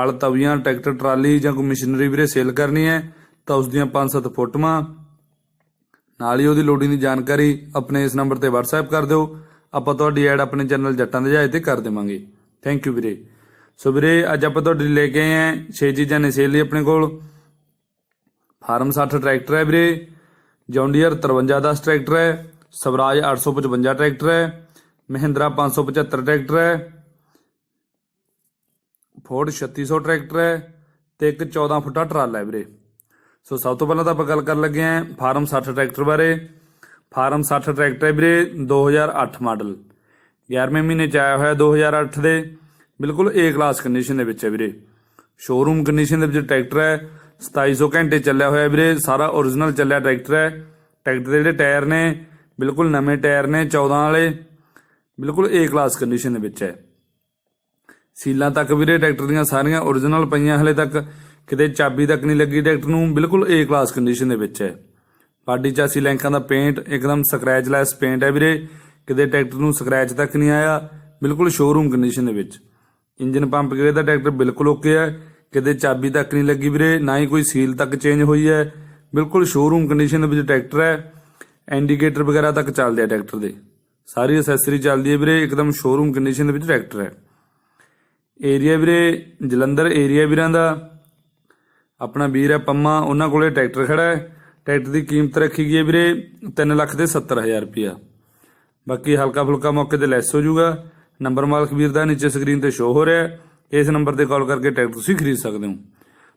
ਹਲ ਤਵੀਆਂ, tractor, trolley ਜਾਂ ਕੋਈ ਮਸ਼ੀਨਰੀ ਵੀਰੇ ਸੇਲ ਕਰਨੀ ਹੈ, ਤਾਂ ਉਸ ਦੀਆਂ 5-7 ਫੋਟੋਆਂ। ਨਾਲ ਹੀ ਉਹਦੀ ਲੋਡਿੰਗ ਦੀ ਜਾਣਕਾਰੀ ਆਪਣੇ ਇਸ ਨੰਬਰ ਤੇ WhatsApp ਕਰ ਦਿਓ। ਆਪਾਂ ਤੁਹਾਡੀ ਐਡ ਆਪਣੇ ਚੈਨਲ ਜੱਟਾਂ ਦੇ ਜਹਾਜ਼ ਤੇ ਕਰ ਦੇਵਾਂਗੇ। ਥੈਂਕ ਯੂ ਵੀਰੇ। ਸੋ ਵੀਰੇ, ਅੱਜ ਆਪਾਂ ਤੁਹਾਡੇ ਲਈ ਲੈ ਕੇ ਆਏ ਹਾਂ ਛੇ ਚੀਜ਼ਾਂ ਨੇ ਸੇਲ ਲਈ ਆਪਣੇ ਕੋਲ। ਫਾਰਮ 60 ਟਰੈਕਟਰ ਹੈ ਵੀਰੇ। ਜੌਂਡੀਅਰ 5310 ਟਰੈਕਟਰ ਹੈ। ਸਵਰਾਜ 855 ਟਰੈਕਟਰ ਹੈ। ਮਹਿੰਦਰਾ 575 ਟਰੈਕਟਰ ਹੈ। ਫੋਰਡ 3600 ਟਰੈਕਟਰ ਹੈ ਤੇ ਇੱਕ 14 ਫੁੱਟਾ ਟਰਾਲਾ ਹੈ ਵੀਰੇ। ਸੋ ਸਭ ਤੋਂ ਪਹਿਲਾਂ ਤਾਂ ਆਪਾਂ ਗੱਲ ਕਰਨ ਲੱਗੇ ਆਂ ਫਾਰਮ 60 ਟਰੈਕਟਰ ਬਾਰੇ। ਫਾਰਮ 60 ਟਰੈਕਟਰ ਹੈ ਵੀਰੇ 2008 ਮਾਡਲ। 11ਵੇਂ ਮਹੀਨੇ ਚ ਆਇਆ ਹੋਇਆ 2008 ਦੇ। ਬਿਲਕੁਲ ਏ ਕਲਾਸ ਕੰਡੀਸ਼ਨ ਦੇ ਵਿੱਚ ਹੈ ਵੀਰੇ। ਸ਼ੋਰੂਮ ਕੰਡੀਸ਼ਨ ਦੇ ਵਿੱਚ ਟਰੈਕਟਰ ਹੈ। 2700 ਘੰਟੇ ਚੱਲਿਆ ਹੋਇਆ ਵੀਰੇ। ਸਾਰਾ origignal ਚੱਲਿਆ ਟਰੈਕਟਰ ਹੈ। ਟਰੈਕਟਰ ਦੇ ਜਿਹੜੇ ਟਾਇਰ ਨੇ, ਬਿਲਕੁਲ ਨਵੇਂ ਟਾਇਰ ਨੇ 14 ਵਾਲੇ। ਬਿਲਕੁਲ ਏ ਕਲਾਸ ਕੰਡੀਸ਼ਨ ਦੇ ਵਿੱਚ ਹੈ। ਸੀਲਾਂ ਤੱਕ ਵੀਰੇ ਟਰੈਕਟਰ ਦੀਆਂ ਸਾਰੀਆਂ origignal ਪਈਆਂ ਹਲੇ ਤੱਕ। ਕਿਤੇ ਚਾਬੀ ਤੱਕ ਨਹੀਂ ਲੱਗੀ ਟਰੈਕਟਰ ਨੂੰ। ਬਿਲਕੁਲ ਏ ਕਲਾਸ ਕੰਡੀਸ਼ਨ ਦੇ ਵਿੱਚ ਹੈ। ਬਾਡੀ ਚਾਸੀ ਲੈਂਕਾਂ ਦਾ ਪੇਂਟ ਇੱਕਦਮ ਸਕ੍ਰੈਚ ਲੈਸ ਪੇਂਟ ਹੈ ਵੀਰੇ। ਕਿਤੇ ਟਰੈਕਟਰ ਨੂੰ ਸਕ੍ਰੈਚ ਤੱਕ ਨਹੀਂ ਆਇਆ। ਬਿਲਕੁਲ ਸ਼ੋਰੂਮ ਕੰਡੀਸ਼ਨ ਦੇ ਵਿੱਚ। ਇੰਜਨ ਪੰਪ ਗੇਅਰ ਦਾ ਟਰੈਕਟਰ ਬਿਲਕੁਲ ਓਕੇ ਹੈ। ਕਿਤੇ ਚਾਬੀ ਤੱਕ ਨਹੀਂ ਲੱਗੀ ਵੀਰੇ। ਨਾ ਹੀ ਕੋਈ ਸੀਲ ਤੱਕ ਚੇਂਜ ਹੋਈ ਹੈ। ਬਿਲਕੁਲ ਸ਼ੋਰੂਮ ਕੰਡੀਸ਼ਨ ਦੇ ਵਿੱਚ ਟਰੈਕਟਰ ਹੈ। ਇੰਡੀਕੇਟਰ ਵਗੈਰਾ ਤੱਕ ਚੱਲਦੇ ਆ ਟਰੈਕਟਰ ਦੇ। ਸਾਰੀ ਅਸੈਸਰੀ ਚੱਲਦੀ ਹੈ ਵੀਰੇ। ਇੱਕਦਮ ਸ਼ੋਰੂਮ ਕੰਡੀਸ਼ਨ ਦੇ ਵਿੱਚ ਟਰੈਕਟਰ ਹੈ। ਏਰੀਆ ਵੀਰੇ, ਜਲੰਧਰ ਏਰੀਆ ਵੀਰਾਂ ਦਾ। ਆਪਣਾ ਵੀਰ ਹੈ ਪੰਮਾ, ਉਹਨਾਂ ਕੋਲੇ ਟਰੈਕਟਰ ਖੜਾ ਹੈ। ਟਰੈਕਟਰ ਦੀ ਕੀਮਤ ਰੱਖੀ ਗਈ ਹੈ ਵੀਰੇ 3 ਲੱਖ ਤੇ 70000 ਰੁਪਇਆ। ਬਾਕੀ ਹਲਕਾ ਫੁਲਕਾ ਮੌਕੇ ਤੇ ਲੈਸ ਹੋ ਜਾਊਗਾ। ਨੰਬਰ ਮਾਲਕ ਵੀਰ ਦਾ ਨੀਚੇ ਸਕਰੀਨ ਤੇ ਸ਼ੋ ਹੋ ਰਿਹਾ ਹੈ। ਇਸ ਨੰਬਰ ਤੇ ਕਾਲ ਕਰਕੇ ਟਰੈਕਟਰ ਤੁਸੀਂ ਖਰੀਦ ਸਕਦੇ ਹੋ।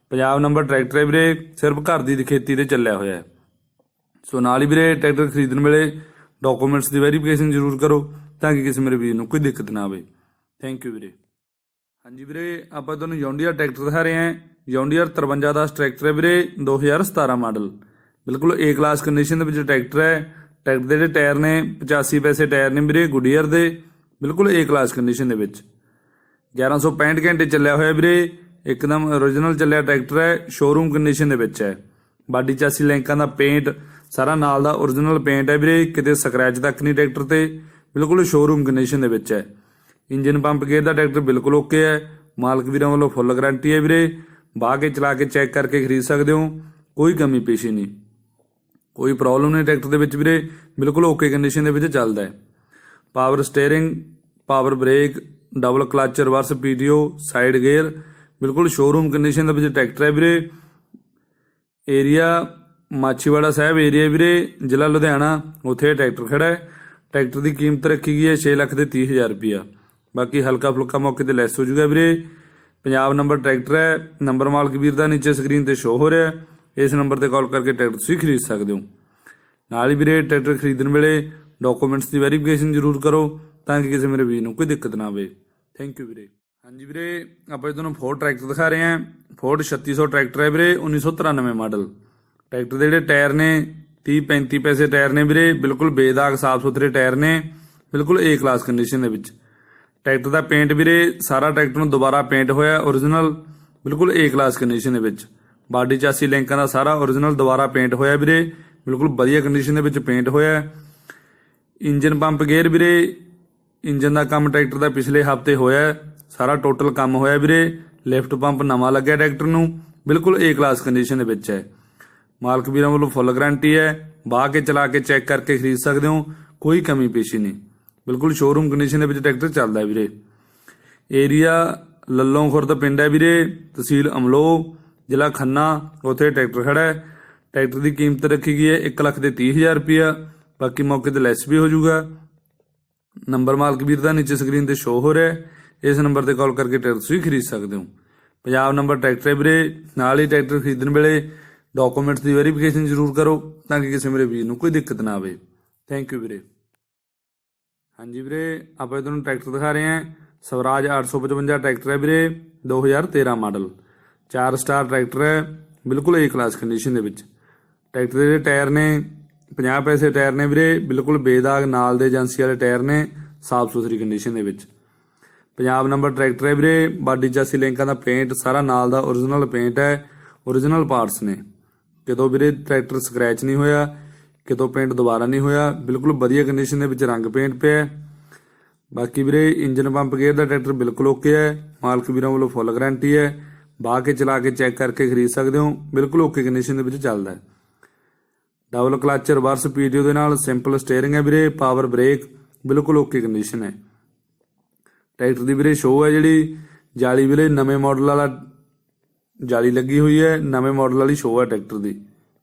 ਪੰਜਾਬ ਨੰਬਰ ਟਰੈਕਟਰ ਹੈ ਵੀਰੇ, ਸਿਰਫ ਘਰ ਦੀ ਖੇਤੀ ਤੇ ਚੱਲਿਆ ਹੋਇਆ ਹੈ। ਸੋ ਨਾਲ ਹੀ ਵੀਰੇ, ਟਰੈਕਟਰ ਖਰੀਦਣ ਵੇਲੇ ਡਾਕੂਮੈਂਟਸ ਦੀ ਵੈਰੀਫਿਕੇਸ਼ਨ ਜ਼ਰੂਰ ਕਰੋ ਤਾਂ ਕਿ ਕਿਸੇ ਮੇਰੇ ਵੀਰ ਨੂੰ ਕੋਈ ਦਿੱਕਤ ਨਾ ਆਵੇ। ਥੈਂਕ ਯੂ ਵੀਰੇ। ਹਾਂਜੀ ਵੀਰੇ, ਆਪਾਂ ਤੁਹਾਨੂੰ ਜੌਂਡੀਅਰ ਟਰੈਕਟਰ ਦਿਖਾ ਰਹੇ ਹਾਂ। ਜੌਂਡੀਅਰ 5310 ਟਰੈਕਟਰ ਹੈ ਵੀਰੇ 2017 ਮਾਡਲ। ਬਿਲਕੁਲ ਏ ਕਲਾਸ ਕੰਡੀਸ਼ਨ ਦੇ ਵਿੱਚ ਟਰੈਕਟਰ ਹੈ। ਟਰੈਕਟਰ ਦੇ ਜਿਹੜੇ ਟਾਇਰ ਨੇ 85 ਪੈਸੇ ਟਾਇਰ ਨੇ ਵੀਰੇ ਗੁਡੀਅਰ ਦੇ। ਬਿਲਕੁਲ ਏ ਕਲਾਸ ਕੰਡੀਸ਼ਨ ਦੇ ਵਿੱਚ। 1165 ਘੰਟੇ ਚੱਲਿਆ ਹੋਇਆ ਵੀਰੇ, ਇੱਕਦਮ origignal ਚੱਲਿਆ ਟਰੈਕਟਰ ਹੈ ਸ਼ੋਰੂਮ ਕੰਡੀਸ਼ਨ ਦੇ ਵਿੱਚ ਹੈ। ਬਾਡੀ ਚਾਸੀ ਲੈਂਕਾਂ ਦਾ ਪੇਂਟ ਸਾਰਾ ਨਾਲ ਦਾ origignal ਪੇਂਟ ਹੈ ਵੀਰੇ, ਕਿਤੇ ਸਕ੍ਰੈਚ ਤੱਕ ਨਹੀਂ ਟਰੈਕਟਰ ਤੇ। ਬਿਲਕੁਲ ਸ਼ੋਰੂਮ ਕੰਡੀਸ਼ਨ ਦੇ ਵਿੱਚ ਹੈ। ਇੰਜਨ ਪੰਪ ਗੇਅਰ ਦਾ ਟਰੈਕਟਰ ਬਿਲਕੁਲ ਓਕੇ ਹੈ। ਮਾਲਕ ਵੀਰਾਂ ਵੱਲੋਂ ਫੁੱਲ ਗਾਰੰਟੀ ਹੈ ਵੀਰੇ। ਬਾਹ ਕੇ ਚਲਾ ਕੇ ਚੈੱਕ ਕਰਕੇ ਖਰੀਦ ਸਕਦੇ ਹੋ। ਕੋਈ ਕਮੀ ਪੇਸ਼ੀ ਨਹੀਂ। ਕੋਈ ਪ੍ਰੋਬਲਮ ਨਹੀਂ ਟਰੈਕਟਰ ਦੇ ਵਿੱਚ ਵੀਰੇ। ਬਿਲਕੁਲ ਓਕੇ ਕੰਡੀਸ਼ਨ ਦੇ ਵਿੱਚ ਚੱਲਦਾ ਹੈ। Power steering power brake double clutch reverse PTO side gear ਬਿਲਕੁਲ ਸ਼ੋਰੂਮ ਕੰਡੀਸ਼ਨ ਦੇ ਵਿੱਚ ਟਰੈਕਟਰ ਹੈ ਵੀਰੇ। ਏਰੀਆ ਮਾਛੀਵਾੜਾ ਸਾਹਿਬ ਏਰੀਆ ਵੀਰੇ। ਜ਼ਿਲ੍ਹਾ ਲੁਧਿਆਣਾ, ਉੱਥੇ ਟਰੈਕਟਰ ਖੜਾ ਹੈ। ਟਰੈਕਟਰ ਦੀ ਕੀਮਤ ਰੱਖੀ ਗਈ ਹੈ 6 ਲੱਖ ਦੇ 30000 ਰੁਪਇਆ। ਬਾਕੀ ਹਲਕਾ ਫੁਲਕਾ ਮੌਕੇ ਤੇ ਲੈਸ ਹੋ ਜੂਗਾ ਵੀਰੇ। ਪੰਜਾਬ ਨੰਬਰ ਟਰੈਕਟਰ ਹੈ, ਨੰਬਰ ਮਾਲਕ ਵੀਰ ਦਾ ਨੀਚੇ ਸਕਰੀਨ ਤੇ ਸ਼ੋ ਹੋ ਰਿਹਾ ਇਸ ਨੰਬਰ ਤੇ ਕਾਲ ਕਰਕੇ ਟਰੈਕਟਰ ਤੁਸੀਂ ਖਰੀਦ ਸਕਦੇ ਹੋ। ਨਾਲ ਹੀ ਵੀਰੇ, ਟਰੈਕਟਰ ਖਰੀਦਣ ਵੇਲੇ ਡਾਕੂਮੈਂਟਸ ਦੀ ਵੈਰੀਫਿਕੇਸ਼ਨ ਜ਼ਰੂਰ ਕਰੋ ਤਾਂ ਕਿ ਕਿਸੇ ਮੇਰੇ ਵੀਰ ਨੂੰ ਕੋਈ ਦਿੱਕਤ ਨਾ ਆਵੇ। ਥੈਂਕ ਯੂ ਵੀਰੇ। ਹਾਂਜੀ ਵੀਰੇ, ਆਪਾਂ ਤੁਹਾਨੂੰ ਫੋਰਡ ਟਰੈਕਟਰ ਦਿਖਾ ਰਹੇ ਹਾਂ। ਫੋਰਡ 3600 ਟਰੈਕਟਰ ਹੈ ਵੀਰੇ 1993 ਮਾਡਲ। ਟਰੈਕਟਰ ਦੇ ਜਿਹੜੇ ਟਾਇਰ ਨੇ 30 35 ਪੈਸੇ ਟਾਇਰ ਨੇ ਵੀਰੇ, ਬਿਲਕੁਲ ਬੇਦਾਗ ਸਾਫ਼ ਸੁਥਰੇ ਟਾਇਰ ਨੇ, ਬਿਲਕੁਲ ਏ ਕਲਾਸ ਕੰਡੀਸ਼ਨ ਦੇ ਵਿੱਚ। ਟਰੈਕਟਰ ਦਾ ਪੇਂਟ ਵੀਰੇ, ਸਾਰਾ ਟਰੈਕਟਰ ਨੂੰ ਦੁਬਾਰਾ ਪੇਂਟ ਹੋਇਆ origignal ਬਿਲਕੁਲ ਏ ਕਲਾਸ ਕੰਡੀਸ਼ਨ ਦੇ ਵਿੱਚ। ਬਾਡੀ ਚਾਸੀ ਲਿੰਕਾਂ ਦਾ ਸਾਰਾ origignal ਦੁਬਾਰਾ ਪੇਂਟ ਹੋਇਆ ਵੀਰੇ, ਬਿਲਕੁਲ ਵਧੀਆ ਕੰਡੀਸ਼ਨ ਦੇ ਵਿੱਚ ਪੇਂਟ ਹੋਇਆ। ਇੰਜਨ ਪੰਪ ਗੇਅਰ ਵੀਰੇ, ਇੰਜਨ ਦਾ ਕੰਮ ਟਰੈਕਟਰ ਦਾ ਪਿਛਲੇ ਹਫ਼ਤੇ ਹੋਇਆ, ਸਾਰਾ ਟੋਟਲ ਕੰਮ ਹੋਇਆ ਵੀਰੇ। ਲਿਫਟ ਪੰਪ ਨਵਾਂ ਲੱਗਿਆ ਟਰੈਕਟਰ ਨੂੰ, ਬਿਲਕੁਲ ਏ ਕਲਾਸ ਕੰਡੀਸ਼ਨ ਦੇ ਵਿੱਚ ਹੈ। ਮਾਲਕ ਵੀਰਾਂ ਵੱਲੋਂ ਫੁੱਲ ਗਾਰੰਟੀ ਹੈ ਬਾਹ ਕੇ ਚਲਾ ਕੇ ਚੈੱਕ ਕਰਕੇ ਖਰੀਦ ਸਕਦੇ ਹੋ, ਕੋਈ ਕਮੀ ਪੇਸ਼ੀ ਨਹੀਂ। ਬਿਲਕੁਲ ਸ਼ੋਰੂਮ ਕੰਡੀਸ਼ਨ ਦੇ ਵਿੱਚ ਟਰੈਕਟਰ ਚੱਲਦਾ ਹੈ ਵੀਰੇ। ਏਰੀਆ ਲੱਲੋਂ ਖੁਰਦ ਪਿੰਡ ਹੈ ਵੀਰੇ, ਤਹਿਸੀਲ ਅਮਲੋ, ਜ਼ਿਲ੍ਹਾ ਖੰਨਾ, ਉੱਥੇ ਟਰੈਕਟਰ ਖੜਾ ਹੈ। ਟਰੈਕਟਰ ਦੀ ਕੀਮਤ ਰੱਖੀ ਗਈ ਹੈ 1 ਲੱਖ ਦੇ 30000 ਰੁਪਇਆ। ਬਾਕੀ ਮੌਕੇ ਤੇ ਲੈਸ ਵੀ ਹੋ ਜਾਊਗਾ। ਨੰਬਰ ਮਾਲਕ ਵੀਰ ਦਾ ਨੀਚੇ ਸਕਰੀਨ ਤੇ ਸ਼ੋ ਹੋ ਰਿਹਾ ਹੈ। ਇਸ ਨੰਬਰ ਤੇ ਕਾਲ ਕਰਕੇ ਟਰੈਕਟਰ ਤੁਸੀਂ ਖਰੀਦ ਸਕਦੇ ਹੋ। ਪੰਜਾਬ ਨੰਬਰ ਟਰੈਕਟਰ ਹੈ ਵੀਰੇ, ਨਾਲ ਹੀ ਟਰੈਕਟਰ ਖਰੀਦਣ ਵੇਲੇ ਡਾਕੂਮੈਂਟਸ ਦੀ ਵੈਰੀਫਿਕੇਸ਼ਨ ਜ਼ਰੂਰ ਕਰੋ ਤਾਂ ਕਿ ਕਿਸੇ ਮੇਰੇ ਵੀਰ ਨੂੰ ਕੋਈ ਦਿੱਕਤ ਨਾ ਆਵੇ। ਥੈਂਕ ਯੂ ਵੀਰੇ। ਹਾਂਜੀ ਵੀਰੇ, ਆਪਾਂ ਤੁਹਾਨੂੰ ਟਰੈਕਟਰ ਦਿਖਾ ਰਹੇ ਹਾਂ। ਸਵਰਾਜ 855 ਟਰੈਕਟਰ ਹੈ ਵੀਰੇ 2013 ਮਾਡਲ। 4 ਸਟਾਰ ਟਰੈਕਟਰ ਹੈ, ਬਿਲਕੁਲ ਏ ਕਲਾਸ ਕੰਡੀਸ਼ਨ ਦੇ ਵਿੱਚ। ਟਰੈਕਟਰ ਦੇ ਜਿਹੜੇ ਟਾਇਰ ਨੇ 50 ਪੈਸੇ ਟਾਇਰ ਨੇ ਵੀਰੇ, ਬਿਲਕੁਲ ਬੇਦਾਗ ਨਾਲ ਦੇ ਏਜੰਸੀ ਵਾਲੇ ਟਾਇਰ ਨੇ, ਸਾਫ਼ ਸੁਥਰੀ ਕੰਡੀਸ਼ਨ ਦੇ ਵਿੱਚ। ਪੰਜਾਬ ਨੰਬਰ ਟਰੈਕਟਰ ਹੈ ਵੀਰੇ, ਬਾਡੀ ਚਾਸੀ ਲਿੰਕਾਂ ਦਾ ਪੇਂਟ ਸਾਰਾ ਨਾਲ ਦਾ origignal ਪੇਂਟ ਹੈ origignal ਪਾਰਟਸ ਨੇ। ਕਿਤੋਂ ਵੀਰੇ ਟਰੈਕਟਰ ਸਕ੍ਰੈਚ ਨਹੀਂ ਹੋਇਆ ਕਿਤੋਂ ਪੇਂਟ ਦੁਬਾਰਾ ਨਹੀਂ ਹੋਇਆ। ਬਿਲਕੁਲ ਵਧੀਆ ਕੰਡੀਸ਼ਨ ਦੇ ਵਿੱਚ ਰੰਗ ਪੇਂਟ ਪਿਆ ਬਾਕੀ ਵੀਰੇ ਇੰਜਨ ਪੰਪ ਗੇਅਰ ਦਾ ਟਰੈਕਟਰ ਬਿਲਕੁਲ ਓਕੇ ਹੈ। ਮਾਲਕ ਵੀਰਾਂ ਵੱਲੋਂ ਫੁੱਲ ਗਾਰੰਟੀ ਹੈ। ਬਾਹ ਕੇ ਚਲਾ ਕੇ ਚੈੱਕ ਕਰਕੇ ਖਰੀਦ ਸਕਦੇ ਹੋ। ਬਿਲਕੁਲ ਓਕੇ ਕੰਡੀਸ਼ਨ ਦੇ ਵਿੱਚ ਚੱਲਦਾ ਹੈ। ਡਬਲ ਕਲਚ ਰਿਵਰਸ ਪੀਡੀਓ ਦੇ ਨਾਲ ਸਿੰਪਲ ਸਟੀਅਰਿੰਗ ਹੈ ਵੀਰੇ। ਪਾਵਰ ਬ੍ਰੇਕ ਬਿਲਕੁਲ ਓਕੇ ਕੰਡੀਸ਼ਨ ਹੈ। ਟਰੈਕਟਰ ਦੀ ਵੀਰੇ ਸ਼ੋਅ ਹੈ ਜਿਹੜੀ। ਜਾਲੀ ਵੀਰੇ, ਨਵੇਂ ਮਾਡਲ ਵਾਲਾ ਜਾਲੀ ਲੱਗੀ ਹੋਈ ਹੈ। ਨਵੇਂ ਮਾਡਲ ਵਾਲੀ ਸ਼ੋਅ ਹੈ ਟਰੈਕਟਰ ਦੀ।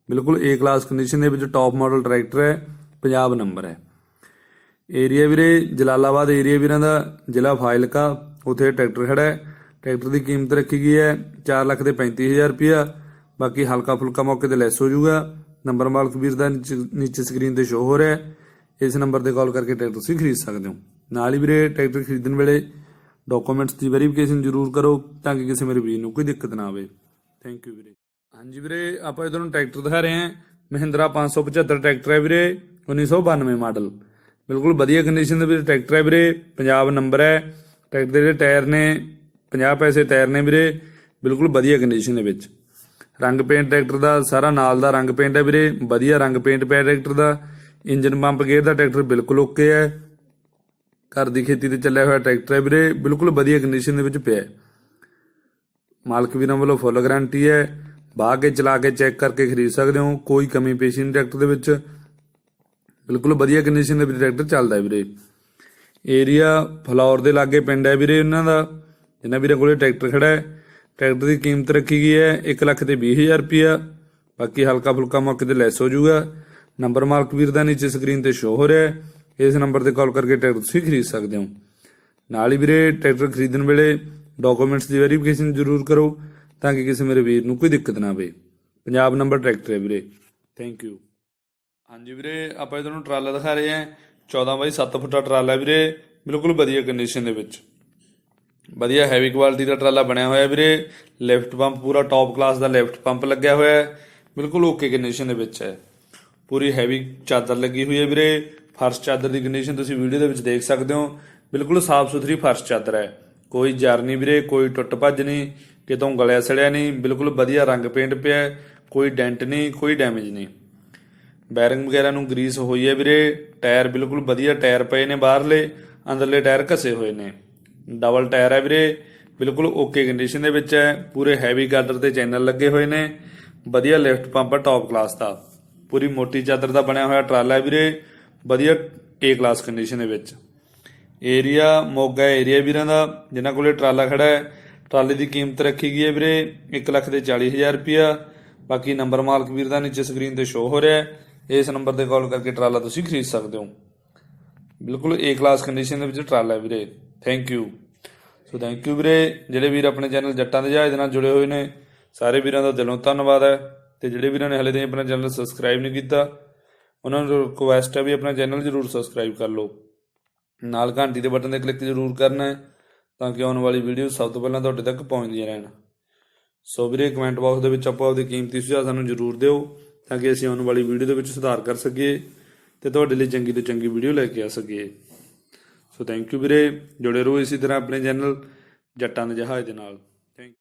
ਬਿਲਕੁਲ ਏ ਕਲਾਸ ਕੰਡੀਸ਼ਨ ਦੇ ਵਿੱਚ ਟੌਪ ਮਾਡਲ ਟਰੈਕਟਰ ਹੈ ਪੰਜਾਬ ਨੰਬਰ ਹੈ। ਏਰੀਆ ਵੀਰੇ, ਜਲਾਲਾਬਾਦ ਏਰੀਆ ਵੀਰਾਂ ਦਾ ਜ਼ਿਲ੍ਹਾ ਫਾਇਲਕਾ ਉਥੇ ਟਰੈਕਟਰ ਖੜਾ ਹੈ। ਟਰੈਕਟਰ ਦੀ ਕੀਮਤ ਰੱਖੀ ਗਈ ਹੈ 4 ਲੱਖ ਦੇ 35000 ਰੁਪਇਆ। ਬਾਕੀ ਹਲਕਾ ਫੁਲਕਾ ਮੌਕੇ ਤੇ ਲੈਸ ਹੋ ਜਾਊਗਾ। ਨੰਬਰ ਮਾਲਕ ਵੀਰ ਦਾ ਨੀਚੇ ਨੀਚੇ ਸਕਰੀਨ ਤੇ ਸ਼ੋ ਹੋ ਰਿਹਾ ਹੈ। ਇਸ ਨੰਬਰ ਤੇ ਕਾਲ ਕਰਕੇ ਟਰੈਕਟਰ ਤੁਸੀਂ ਖਰੀਦ ਸਕਦੇ ਹੋ। ਨਾਲ ਹੀ ਵੀਰੇ ਟਰੈਕਟਰ ਖਰੀਦਣ ਵੇਲੇ ਡਾਕੂਮੈਂਟਸ ਦੀ ਵੈਰੀਫਿਕੇਸ਼ਨ ਜ਼ਰੂਰ ਕਰੋ ਤਾਂ ਕਿ ਕਿਸੇ ਮੇਰੇ ਵੀਰ ਨੂੰ ਕੋਈ ਦਿੱਕਤ ਨਾ ਆਵੇ। ਥੈਂਕ ਯੂ ਵੀਰੇ। ਹਾਂਜੀ ਵੀਰੇ, ਆਪਾਂ ਤੁਹਾਨੂੰ ਟਰੈਕਟਰ ਦਿਖਾ ਰਹੇ ਹਾਂ। ਮਹਿੰਦਰਾ 575 ਟਰੈਕਟਰ ਹੈ ਵੀਰੇ 1992 ਮਾਡਲ। ਬਿਲਕੁਲ ਵਧੀਆ ਕੰਡੀਸ਼ਨ ਦੇ ਵਿੱਚ ਟਰੈਕਟਰ ਹੈ ਵੀਰੇ, ਪੰਜਾਬ ਨੰਬਰ ਹੈ। ਟਰੈਕਟਰ ਦੇ ਜਿਹੜੇ ਟਾਇਰ ਨੇ 50 ਪੈਸੇ ਟਾਇਰ ਨੇ ਵੀਰੇ, ਬਿਲਕੁਲ ਵਧੀਆ ਕੰਡੀਸ਼ਨ ਦੇ ਵਿੱਚ। ਰੰਗ ਪੇਂਟ ਟਰੈਕਟਰ ਦਾ, ਸਾਰਾ ਨਾਲ ਦਾ ਰੰਗ ਪੇਂਟ ਹੈ ਵੀਰੇ, ਵਧੀਆ ਰੰਗ ਪੇਂਟ ਪਿਆ ਟਰੈਕਟਰ ਦਾ। ਇੰਜਨ ਪੰਪ ਗੇਅਰ ਦਾ ਟਰੈਕਟਰ ਬਿਲਕੁਲ ਓਕੇ ਹੈ। ਘਰ ਦੀ ਖੇਤੀ ਤੇ ਚੱਲਿਆ ਹੋਇਆ ਟਰੈਕਟਰ ਹੈ ਵੀਰੇ, ਬਿਲਕੁਲ ਵਧੀਆ ਕੰਡੀਸ਼ਨ ਦੇ ਵਿੱਚ ਪਿਆ ਮਾਲਕ ਵੀਰਾਂ ਵੱਲੋਂ ਫੁੱਲ ਗਾਰੰਟੀ ਹੈ। ਬਾਹ ਕੇ ਚਲਾ ਕੇ ਚੈੱਕ ਕਰਕੇ ਖਰੀਦ ਸਕਦੇ ਹੋ, ਕੋਈ ਕਮੀ ਪੇਸ਼ੀ ਨਹੀਂ ਟਰੈਕਟਰ ਦੇ ਵਿੱਚ। ਬਿਲਕੁਲ ਵਧੀਆ ਕੰਡੀਸ਼ਨ ਦੇ ਵਿੱਚ ਟਰੈਕਟਰ ਚੱਲਦਾ ਹੈ ਵੀਰੇ। ਏਰੀਆ ਫਲੌਰ ਦੇ ਲਾਗੇ ਪਿੰਡ ਹੈ ਵੀਰੇ ਉਹਨਾਂ ਦਾ ਜਿਨ੍ਹਾਂ ਵੀਰੇ ਕੋਲੇ ਟਰੈਕਟਰ ਖੜਾ ਹੈ। ਟਰੈਕਟਰ ਦੀ ਕੀਮਤ ਰੱਖੀ ਗਈ ਹੈ 1 ਲੱਖ ਤੇ 20000 ਰੁਪਇਆ। ਬਾਕੀ ਹਲਕਾ ਫੁਲਕਾ ਮੌਕੇ ਤੇ ਲੈਸ ਹੋ ਜਾਊਗਾ। ਨੰਬਰ ਮਾਲਕ ਵੀਰ ਦਾ ਨੀਚੇ ਸਕਰੀਨ ਤੇ ਸ਼ੋ ਹੋ ਰਿਹਾ ਹੈ। ਇਸ ਨੰਬਰ ਤੇ ਕਾਲ ਕਰਕੇ ਟਰੈਕਟਰ ਤੁਸੀਂ ਖਰੀਦ ਸਕਦੇ ਹੋ। ਨਾਲ ਹੀ ਵੀਰੇ ਟਰੈਕਟਰ ਖਰੀਦਣ ਵੇਲੇ ਡਾਕੂਮੈਂਟਸ ਦੀ ਵੈਰੀਫਿਕੇਸ਼ਨ ਜ਼ਰੂਰ ਕਰੋ। ਤਾਂ ਕਿ ਕਿਸੇ ਮੇਰੇ ਵੀਰ ਨੂੰ ਕੋਈ ਦਿੱਕਤ ਨਾ ਆਵੇ। ਪੰਜਾਬ ਨੰਬਰ ਟਰੈਕਟਰ ਹੈ ਵੀਰੇ। ਥੈਂਕ ਯੂ ਹਾਂਜੀ ਵੀਰੇ, ਆਪਾਂ ਤੁਹਾਨੂੰ ਟਰਾਲਾ ਦਿਖਾ ਰਹੇ ਹਾਂ। 14 ਬਾਈ 7 ਫੁੱਟਾ ਟਰਾਲਾ ਵੀਰੇ। ਬਿਲਕੁਲ ਵਧੀਆ ਕੰਡੀਸ਼ਨ ਦੇ ਵਿੱਚ। ਵਧੀਆ ਹੈਵੀ ਕੁਆਲਿਟੀ ਦਾ ਟਰਾਲਾ ਬਣਿਆ ਹੋਇਆ ਵੀਰੇ। ਲੈਫਟ ਪੰਪ ਪੂਰਾ ਟੌਪ ਕਲਾਸ ਦਾ ਲੈਫਟ ਪੰਪ ਲੱਗਿਆ ਹੋਇਆ ਹੈ। ਬਿਲਕੁਲ ਓਕੇ ਕੰਡੀਸ਼ਨ ਦੇ ਵਿੱਚ ਹੈ। ਪੂਰੀ ਹੈਵੀ ਚਾਦਰ ਲੱਗੀ ਹੋਈ ਹੈ ਵੀਰੇ। ਫਰਸ਼ ਚਾਦਰ ਦੀ ਕੰਡੀਸ਼ਨ ਤੁਸੀਂ ਵੀਡੀਓ ਦੇ ਵਿੱਚ ਦੇਖ ਸਕਦੇ ਹੋ। ਬਿਲਕੁਲ ਸਾਫ਼ ਸੁਥਰੀ ਫਰਸ਼ ਚਾਦਰ ਹੈ। ਕੋਈ ਜਰ ਨਹੀਂ ਵੀਰੇ, ਕੋਈ ਟੁੱਟ ਭੱਜ ਨਹੀਂ। ਕਿਤੋਂ ਗਲਿਆ ਸੜਿਆ ਨਹੀਂ, ਬਿਲਕੁਲ ਵਧੀਆ ਰੰਗ ਪੇਂਟ ਪਿਆ, ਕੋਈ ਡੈਂਟ ਨਹੀਂ, ਕੋਈ ਡੈਮੇਜ ਨਹੀਂ। ਬੈਰਿੰਗ ਵਗੈਰਾ ਨੂੰ ਗਰੀਸ ਹੋਈ ਹੈ ਵੀਰੇ ਟਾਇਰ ਬਿਲਕੁਲ ਵਧੀਆ ਟਾਇਰ ਪਏ ਨੇ ਬਾਹਰਲੇ, ਅੰਦਰਲੇ ਟਾਇਰ ਘਸੇ ਹੋਏ ਨੇ। ਡਬਲ ਟਾਇਰ ਹੈ ਵੀਰੇ, ਬਿਲਕੁਲ ਓਕੇ ਕੰਡੀਸ਼ਨ ਦੇ ਵਿੱਚ ਹੈ, ਪੂਰੇ ਹੈਵੀ ਗਾਰਡਰ ਤੇ ਚੈਨਲ ਲੱਗੇ ਹੋਏ ਨੇ। ਵਧੀਆ ਲਿਫਟ ਪੰਪ ਹੈ ਟੌਪ ਕਲਾਸ ਦਾ। ਪੂਰੀ ਮੋਟੀ ਚਾਦਰ ਦਾ ਬਣਿਆ ਹੋਇਆ ਟਰਾਲਾ ਹੈ ਵੀਰੇ, ਵਧੀਆ ਏ ਕਲਾਸ ਕੰਡੀਸ਼ਨ ਦੇ ਵਿੱਚ। ਏਰੀਆ ਮੋਗਾ ਏਰੀਆ ਵੀਰਾਂ ਦਾ, ਜਿਨ੍ਹਾਂ ਕੋਲੇ ਟਰਾਲਾ ਖੜਾ ਹੈ ਟਰਾਲੇ ਦੀ ਕੀਮਤ ਰੱਖੀ ਗਈ ਹੈ ਵੀਰੇ 1 ਲੱਖ ਤੇ 40000 ਰੁਪਇਆ। ਬਾਕੀ ਨੰਬਰ ਮਾਲਕ ਵੀਰ ਦਾ ਨੀਚੇ ਸਕਰੀਨ ਤੇ ਸ਼ੋ ਹੋ ਰਿਹਾ ਹੈ। ਇਸ ਨੰਬਰ ਤੇ ਕਾਲ ਕਰਕੇ ਟਰਾਲਾ ਤੁਸੀਂ ਖਰੀਦ ਸਕਦੇ ਹੋ। ਬਿਲਕੁਲ ਏ ਕਲਾਸ ਕੰਡੀਸ਼ਨ ਦੇ ਵਿੱਚ ਟਰਾਲਾ ਹੈ ਵੀਰੇ। Thank you so thank you ਵੀਰੇ। ਜਿਹੜੇ ਵੀਰ ਆਪਣੇ ਚੈਨਲ ਜੱਟਾਂ ਦੇ ਜਹਾਜ਼ ਦੇ ਨਾਲ ਜੁੜੇ ਹੋਏ ਨੇ, ਸਾਰੇ ਵੀਰਾਂ ਦਾ ਦਿਲੋਂ ਧੰਨਵਾਦ ਹੈ। ਤੇ ਜਿਹੜੇ ਵੀਰਾਂ ਨੇ ਹਲੇ ਤਾਈਂ ਆਪਣਾ ਚੈਨਲ ਸਬਸਕ੍ਰਾਈਬ ਨਹੀਂ ਕੀਤਾ, ਉਹਨਾਂ ਨੂੰ ਰਿਕੁਐਸਟ ਹੈ ਵੀ ਆਪਣਾ ਚੈਨਲ ਜਰੂਰ ਸਬਸਕ੍ਰਾਈਬ ਕਰ ਲਓ। ਨਾਲ ਘੰਟੀ ਦੇ ਬਟਨ ਤੇ ਕਲਿੱਕ ਜ਼ਰੂਰ ਕਰਨਾ ਹੈ। ਤਾਂ ਕਿ ਆਉਣ ਵਾਲੀ ਵੀਡੀਓ ਸਭ ਤੋਂ ਪਹਿਲਾਂ ਤੁਹਾਡੇ ਤੱਕ ਪਹੁੰਚਦੀਆਂ ਰਹਿਣ। ਸੋ ਵੀਰੇ ਕਮੈਂਟ ਬਾਕਸ ਦੇ ਵਿੱਚ ਆਪਾਂ ਆਪਦੇ ਕੀਮਤੀ ਸੁਝਾਅ ਸਾਨੂੰ ਜ਼ਰੂਰ ਦਿਓ, ਤਾਂ ਕਿ ਅਸੀਂ ਆਉਣ ਵਾਲੀ ਵੀਡੀਓ ਦੇ ਵਿੱਚ ਸੁਧਾਰ ਕਰ ਸਕੀਏ ਤੇ ਤੁਹਾਡੇ ਲਈ ਚੰਗੀ ਤੋਂ ਚੰਗੀ ਵੀਡੀਓ ਲੈ ਕੇ ਆ ਸਕੀਏ। ਸੋ ਥੈਂਕ ਯੂ ਵੀਰੇ, ਜੁੜੇ ਰਹੋ ਇਸੇ ਤਰ੍ਹਾਂ ਆਪਣੇ ਚੈਨਲ ਜੱਟਾਂ ਦੇ ਜਹਾਜ਼ ਦੇ ਨਾਲ।